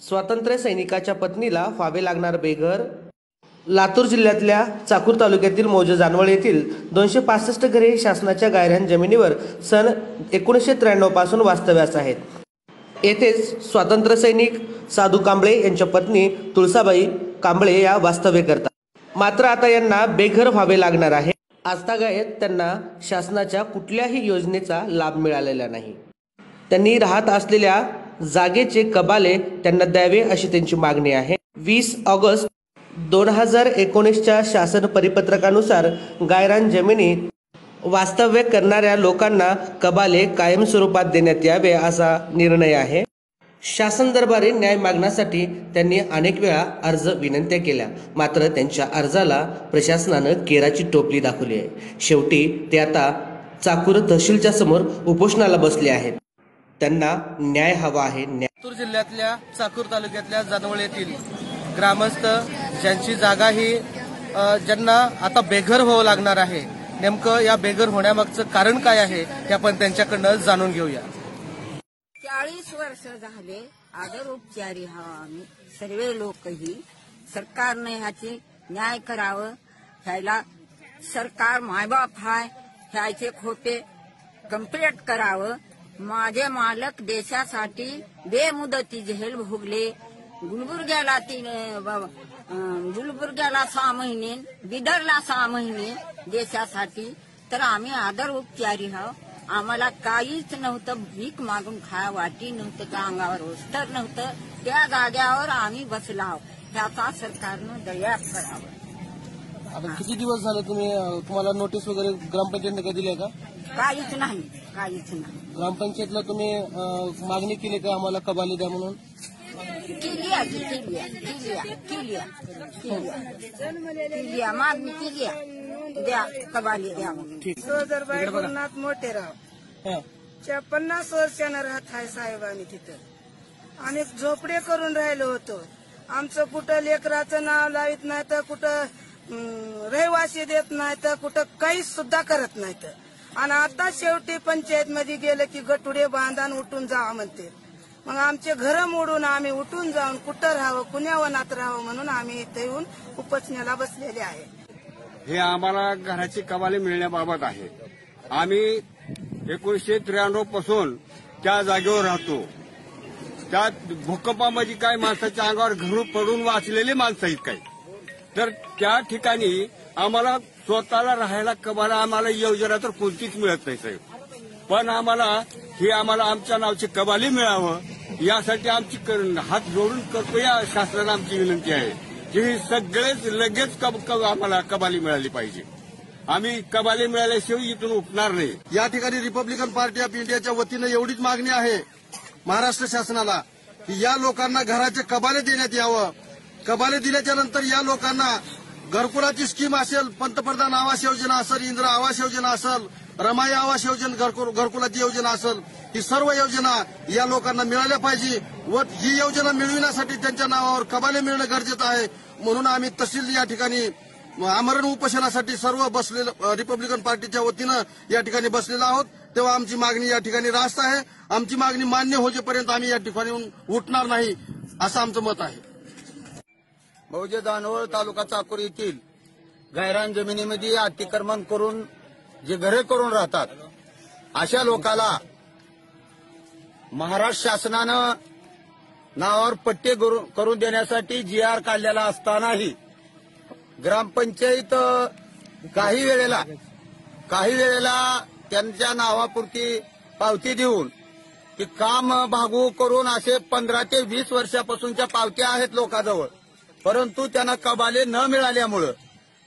स्वातंत्र्य सैनिकाच्या पत्नीला फावे लागणार बेघर. लातूर जिल्ह्यातल्या चाकूर तालुक्यातील मौजे जानवळ येथील दोनशे पासष्ट घरे शासनाच्या गायरान जमिनीवर सन एकोणीसशे त्र्याण्णवपासून वास्तव्यास आहेत. येथेच स्वातंत्र्य सैनिक साधू कांबळे यांच्या पत्नी तुळसाबाई कांबळे या वास्तव्य करतात. मात्र आता यांना बेघर व्हावे लागणार आहे. आजतागायत त्यांना शासनाच्या कुठल्याही योजनेचा लाभ मिळालेला नाही. त्यांनी राहत असलेल्या जागेचे कबाले त्यांना द्यावे अशी त्यांची मागणी आहे. वीस ऑगस्ट दोन हजार एकोणीसच्या शासन परिपत्रकानुसार गायरान जमिनी वास्तव्य करणाऱ्या लोकांना कबाले कायम स्वरूपात देण्यात यावे असा निर्णय आहे. शासन दरबारी न्याय मागण्यासाठी त्यांनी अनेक वेळा अर्ज विनंत्या केल्या. मात्र त्यांच्या अर्जाला प्रशासनानं केराची टोपली दाखवली आहे. शेवटी ते आता चाकूर तहसीलच्या समोर उपोषणाला बसले आहेत. त्यांना न्याय हवा आहे. लातूर जिल्ह्यातल्या चाकूर तालुक्यातल्या जानवळ येथील ग्रामस्थ ज्यांची जागा ही ज्यांना आता बेघर व्हावं लागणार आहे. नेमकं या बेघर होण्यामागचं कारण काय आहे हे आपण त्यांच्याकडनं जाणून घेऊया. चाळीस वर्ष झाले आदर उपचारी हा आम्ही. सर्व लोकही सरकारने ह्याची न्याय करावं ह्याला सरकार मायबाप हाय ह्याचे खोटे कंप्लीट करावं. माझे मालक देशासाठी बेमुदती जेल भोगले. गुलबुर्ग्याला तीन गुलबुर्ग्याला सहा महिने बिदरला सहा महिने देशासाठी. तर आम्ही आदर उपचारी आहोत आम्हाला काहीच नव्हतं. भीक मागून खाया वाटी नव्हतं का अंगावर ओस्तर नव्हतं. त्या जाग्यावर आम्ही बसलो आहोत. ह्याचा सरकारनं दया करावं. आता किती दिवस झाले तुम्ही तुम्हाला नोटीस वगैरे ग्रामपंचायतने काय दिली का? काहीच नाही. काहीच नाही. ग्रामपंचायतला तुम्ही मागणी केली का आम्हाला कबाली द्या म्हणून? केली आहे, केली आहे, केली आहे, केली आहे, केली आहे. केली आहे, मागणी केली आहे. द्या कबाली द्या म्हणून. गुरुनाथ मोठेराव च्या पन्नास वर्षानं राहत आहे साहेबांनी तिथं. आम्ही झोपडे करून राहिलो होतो. आमचं कुठं लेकराचं नाव लावित नाही तर कुठं रहिवासी देत नाही तर कुठं काहीच सुद्धा करत नाहीत आणि आता शेवटी पंचायत मध्ये गेलं की गटुडे बांधान उठून जा म्हणते. मग आमचे घर मोडून आम्ही उठून जाऊन कुठं राहावं कुण्या वनात राहावं म्हणून आम्ही इथे येऊन उपोषणाला बसलेले आहे. हे आम्हाला घराची कमाली मिळण्याबाबत आहे. आम्ही एकोणीसशे त्र्याण्णवपासून त्या जागेवर राहतो. त्यात भूकंपामध्ये काय माणसाच्या अंगावर घरून पडून वाचलेले माणसं आहेत काही. तर त्या ठिकाणी आम्हाला स्वतःला राहायला कमाला आम्हाला योजना तर कोणतीच मिळत नाही साहेब. पण आम्हाला ही आम्हाला आमच्या नावची कबाली मिळावं यासाठी आमची हात जोडून करतो या शासनाला आमची विनंती आहे. की ही सगळेच लगेच कब- कब- आम्हाला कबाली मिळाली पाहिजे. आम्ही कबाले मिळाल्याशिवाय इथून उठणार नाही. या ठिकाणी रिपब्लिकन पार्टी ऑफ इंडियाच्या वतीनं एवढीच मागणी आहे महाराष्ट्र शासनाला की या लोकांना घराचे कबाले देण्यात यावं. कबाले दिल्याच्या नंतर या लोकांना घरकुलाची स्कीम असेल पंतप्रधान आवास योजना असेल इंदिरा आवास योजना असेल रमाई आवास योजना घरकुल- घरकुलाची योजना असेल ही सर्व योजना या लोकांना मिळाल्या पाहिजे. व ही योजना मिळविण्यासाठी त्यांच्या नावावर कबाले मिळणं गरजेचं आहे. म्हणून आम्ही तहसील या ठिकाणी आमरण उपोषणासाठी सर्व बसलेलं रिपब्लिकन पार्टीच्या वतीनं या ठिकाणी बसलेलो आहोत. तेव्हा आमची मागणी या ठिकाणी रास्त आहे. आमची मागणी मान्य होजेपर्यंत आम्ही या ठिकाणी उठणार नाही असं आमचं मत आहे. मौजे दानवळ तालुका चाकूर येथील गैरान जमिनीमध्ये अतिक्रमण करून जे घरे करून राहतात अशा लोकाला महाराष्ट्र शासनानं नावावर पट्टे करून देण्यासाठी जी आर काढलेला असतानाही ग्रामपंचायत काही वेळेला काही वेळेला त्यांच्या नावापुरती पावती देऊन की काम भागू करून असे पंधरा ते वीस वर्षापासूनच्या पावत्या आहेत लोकांजवळ. परंतु त्यांना कबाले न मिळाल्यामुळं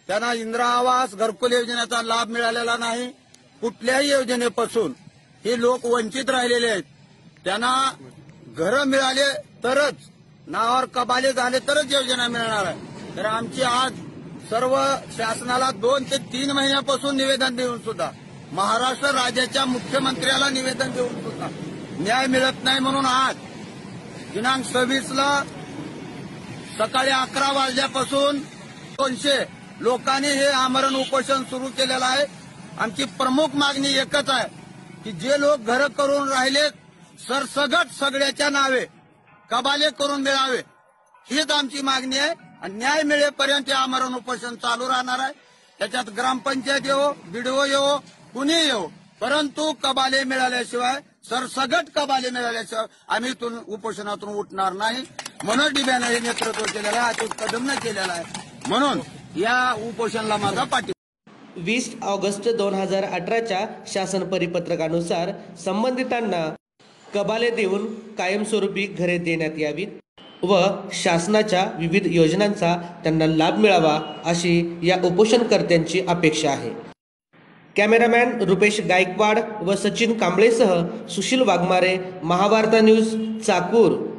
त्यांना इंदिरा आवास घरकुल योजनेचा लाभ मिळालेला नाही. कुठल्याही योजनेपासून हे लोक वंचित राहिलेले आहेत. त्यांना घरं मिळाले तरच नावावर कबाले झाले तरच योजना मिळणार आहे. तर आमची आज सर्व शासनाला दोन ते तीन महिन्यापासून निवेदन देऊन सुद्धा महाराष्ट्र राज्याच्या मुख्यमंत्र्याला निवेदन देऊन सुद्धा न्याय मिळत नाही म्हणून आज दिनांक सव्वीसला सकाळी अकरा वाजल्यापासून दोनशे लोकांनी हे आमरण उपोषण सुरू केलेलं आहे. आमची प्रमुख मागणी एकच आहे की जे लोक घर करून राहिले सरसगट सगळ्याच्या नावे कबाले करून मिळावे. हीच आमची मागणी आहे. न्याय मिळेपर्यंत आमरण उपोषण चालू राहणार आहे. त्याच्यात ग्रामपंचायत येवो बीडीओ येवो कुणी येवो. परंतु कबाले मिळाल्याशिवाय सरसगट कबाले मिळाल्याशिवाय आम्ही उपोषणातून उठणार नाही. मनोज डिब्यानं हे नेतृत्व केलेलं आहे अच्युत कदमनं केलेलं आहे. म्हणून या उपोषणाला माझा पाठिंबा वीस ऑगस्ट दोन हजार अठराच्या शासन परिपत्रकानुसार संबंधितांना कबाले देऊन कायमस्वरूपी घरे देण्यात यावीत. व शासनाच्या विविध योजनांचा त्यांना लाभ मिळावा अशी या उपोषणकर्त्यांची अपेक्षा आहे. कॅमेरामॅन रुपेश गायकवाड व सचिन कांबळेसह सुशील वाघमारे महावार्ता न्यूज चाकूर.